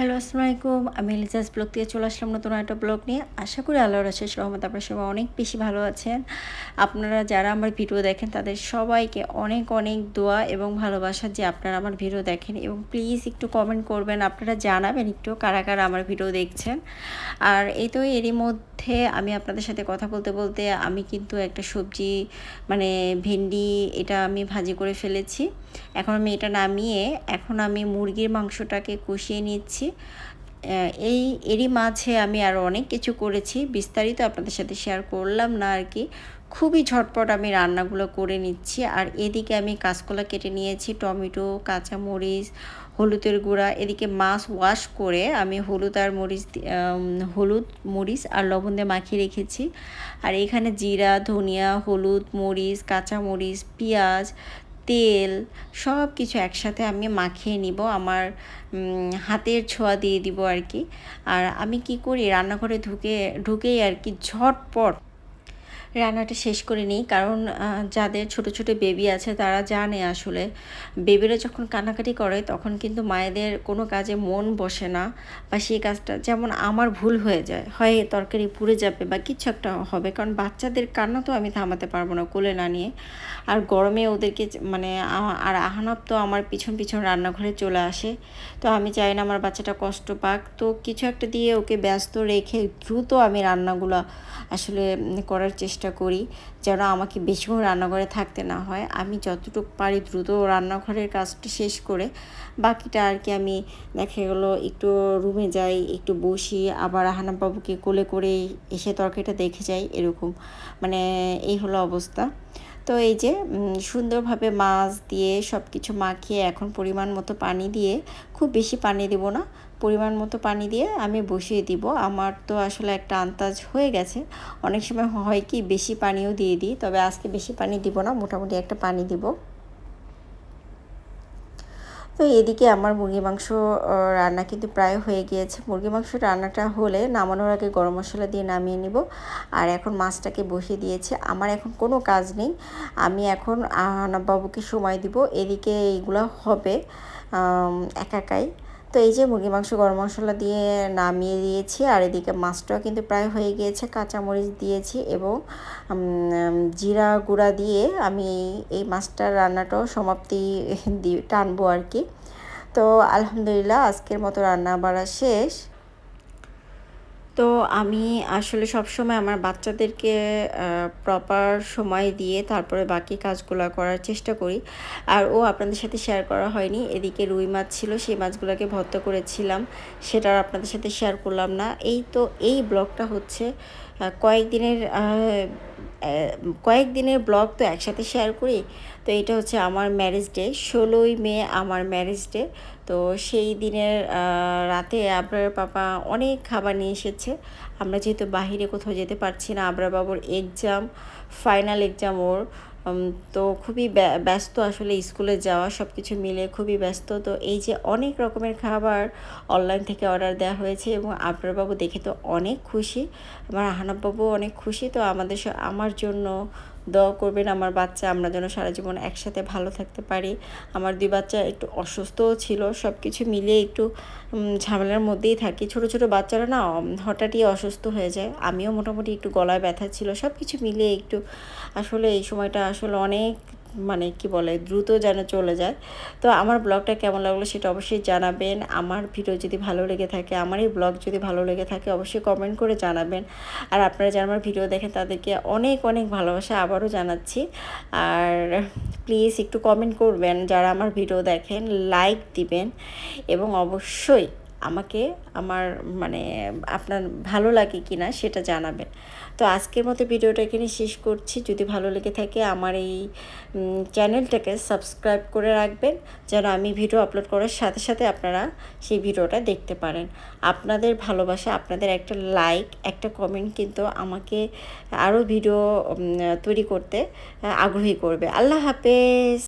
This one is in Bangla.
হ্যালো আসসালামু আলাইকুম আমি লিজাস ব্লগ থেকে চলে আসলাম নতুন একটা ব্লগ নিয়ে। আশা করি আল্লাহর আশেষ রহমত আপনার সবাই অনেক বেশি ভালো আছেন। আপনারা যারা আমার ভিডিও দেখেন, তাদের সবাইকে অনেক অনেক দোয়া এবং ভালোবাসা যে আপনারা আমার ভিডিও দেখেন। এবং প্লিজ একটু কমেন্ট করবেন, আপনারা জানাবেন একটু কারা কারা আমার ভিডিও দেখছেন। আর এই তো এরই মধ্যে আমি আপনাদের সাথে কথা বলতে বলতে আমি কিন্তু একটা সবজি মানে ভেন্ডি এটা আমি ভাজি করে ফেলেছি। এখন আমি এটা নামিয়ে, এখন আমি মুরগির মাংসটাকে কষিয়ে নিচ্ছি। এই এরই মাঝে আমি আরও অনেক কিছু করেছি। বিস্তারিত আপনাদের সাথে শেয়ার করলাম না আর কি। খুবই ঝটপট আমি রান্নাগুলো করে নিচ্ছি। আর এদিকে আমি কাঁচকলা কেটে নিয়েছি, টমেটো, কাঁচামরিচ, হলুদের গুঁড়া, এদিকে মাছ ওয়াশ করে আমি হলুদ আর মরিচ হলুদ, মরিচ আর লবণ দিয়ে মাখিয়ে রেখেছি। আর এখানে জিরা, ধনিয়া, হলুদ, মরিচ, কাঁচামরিচ, পেঁয়াজ তেল সব কিছু একসাথে আমি মাখিয়ে নিব, আমার হাতের ছোঁয়া দিয়ে দিব আর কি। আর আমি কি করি, রান্নাঘরে ঢুকে, ঢুকেই আর কি ঝটপট রান্নাটা শেষ করে নিই। কারণ যাদের ছোট ছোট বেবি আছে তারা জানে আসলে। বেবিরা যখন কান্নাকাটি করে তখন কিন্তু মায়েদের কোনো কাজে মন বসে না বা সেই কাজটা যেমন আমার ভুল হয়ে যায়, হয় তরকারি পুড়ে যাবে বা কিছু একটা হবে। কারণ বাচ্চাদের কান্না তো আমি থামাতে পারব না কোলে না নিয়ে। আর গরমে ওদেরকে মানে আর আহানব তো আমার পিছন পিছন রান্নাঘরে চলে আসে। তো আমি চাই না আমার বাচ্চাটা কষ্ট পাক। তো কিছু একটা দিয়ে ওকে ব্যস্ত রেখে দ্রুত আমি রান্নাগুলো আসলে করার চেষ্টা করি যেন আমাকে বেশিক্ষণ রান্নাঘরে থাকতে না হয়। আমি যতটুকু পারি দ্রুত রান্নাঘরের কাজটা শেষ করে বাকিটা আর কি আমি দেখা গেল একটু রুমে যাই, একটু বসি, আবার বাবুকে কোলে করে এসে তরকারিটা দেখে যাই, এরকম। মানে এই হলো অবস্থা। তো এই যে সুন্দরভাবে মাছ দিয়ে সব কিছু মাখিয়ে এখন পরিমাণ মতো পানি দিয়ে, খুব বেশি পানি দেব না, পরিমাণ মতো পানি দিয়ে আমি বসিয়ে দিব। আমার তো আসলে একটা আন্দাজ হয়ে গেছে। অনেক সময় হয় কি, বেশি পানিও দিয়ে দিই, তবে আজকে বেশি পানি দিব না, মোটামুটি একটা পানি দিব। তো এদিকে আমার মুরগি মাংস রান্না কিন্তু প্রায় হয়ে গিয়েছে। মুরগি মাংস রান্নাটা হলে নামানোর আগে গরম মশলা দিয়ে নামিয়ে নিব। আর এখন মাছটাকে বসিয়ে দিয়েছে। আমার এখন কোনো কাজ নেই। আমি এখন আহানাবাবুকে সময় দিব। এদিকে এইগুলো হবে একাকাই তো এই যে মুরগি মাংস গরম মশলা দিয়ে নামিয়ে দিয়েছি, আর এদিকে মাছটাও কিন্তু প্রায় হয়ে গিয়েছে, কাঁচামরিচ দিয়েছি এবং জিরা গুঁড়া দিয়ে আমি এই মাছটার রান্নাটাও সমাপ্তি টানবো আর কি। তো আলহামদুলিল্লাহ আজকের মতো রান্না বাড়া শেষ। তো আমি আসলে সব সময় আমার বাচ্চাদেরকে প্রপার সময় দিয়ে তারপরে বাকি কাজগুলো করার চেষ্টা করি। আর ও আপনাদের সাথে শেয়ার করা হয়নি। এদিকে রুই মাছ ছিল, সেই মাছগুলোকে ভর্ত করেছিলাম। সেটা আপনাদের সাথে শেয়ার করলাম না। এই তো, এই ব্লগটা হচ্ছে কয়েকদিনের কয়েকদিনের ব্লগ তো একসাথে শেয়ার করি। তো এটা হচ্ছে আমার ম্যারেজ ডে ষোলোই মে আমার ম্যারেজ ডে তো সেই দিনের রাতে আবরার পাপা অনেক খাবার নিয়ে এসেছে। আমরা যেহেতু বাহিরে কোথাও যেতে পারছি না, আবরার বাবুর এক্সাম ফাইনাল এক্সাম ওর। তো খুবই ব্যস্ত আসলে স্কুলে যাওয়া সব কিছু মিলে খুবই ব্যস্ত। তো এই যে অনেক রকমের খাবার অনলাইন থেকে অর্ডার দেওয়া হয়েছে এবং আপনার বাবু দেখে তো অনেক খুশি। আমার আহানাব বাবু অনেক খুশি। তো আমাদের আমার জন্য দোয়া করবেন আমার বাচ্চা, আমরা যেন সারা জীবন একসাথে ভালো থাকতে পারি। আমার দুই বাচ্চা একটু অসুস্থও ছিল সব কিছু মিলিয়ে একটু ঝামেলার মধ্যেই থাকি। ছোট ছোট বাচ্চারা না হঠাৎই অসুস্থ হয়ে যায়। আমিও মোটামুটি একটু গলায় ব্যথা ছিল সব কিছু মিলিয়ে একটু, আসলে এই সময়টা আসলে অনেক মানে কি বলে, দ্রুত যেন চলে যায়। তো আমার ব্লগটা কেমন লাগল সেটা অবশ্যই জানাবেন। আমার ভিডিও যদি ভালো লেগে থাকে, আমার এই ব্লগ যদি ভালো লেগে থাকে, অবশ্যই কমেন্ট করে জানাবেন। আর আপনারা যারা আমার ভিডিও দেখেন, তাদেরকে অনেক অনেক ভালোবাসা আবারও জানাচ্ছি। আর প্লিজ একটু কমেন্ট করবেন, যারা আমার ভিডিও দেখেন লাইক দিবেন। এবং অবশ্যই আমাকে আমার মানে আপনার ভালো লাগে কি না সেটা জানাবেন। তো আজকের মতো ভিডিওটা এখানে শেষ করছি। যদি ভালো লেগে থাকে আমার এই চ্যানেলটাকে সাবস্ক্রাইব করে রাখবেন, যেন আমি ভিডিও আপলোড করার সাথে সাথে আপনারা সেই ভিডিওটা দেখতে পারেন। আপনাদের ভালোবাসা, আপনাদের একটা লাইক, একটা কমেন্ট কিন্তু আমাকে আরও ভিডিও তৈরি করতে আগ্রহী করবে। আল্লাহ হাফেজ!